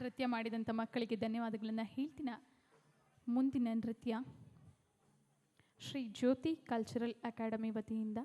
ನೃತ್ಯ ಮಾಡಿದಂಥ ಮಕ್ಕಳಿಗೆ ಧನ್ಯವಾದಗಳನ್ನು ಹೇಳ್ತಿನ ಮುಂದಿನ ನೃತ್ಯ ಶ್ರೀ ಜ್ಯೋತಿ ಕಲ್ಚರಲ್ ಅಕಾಡೆಮಿ ವತಿಯಿಂದ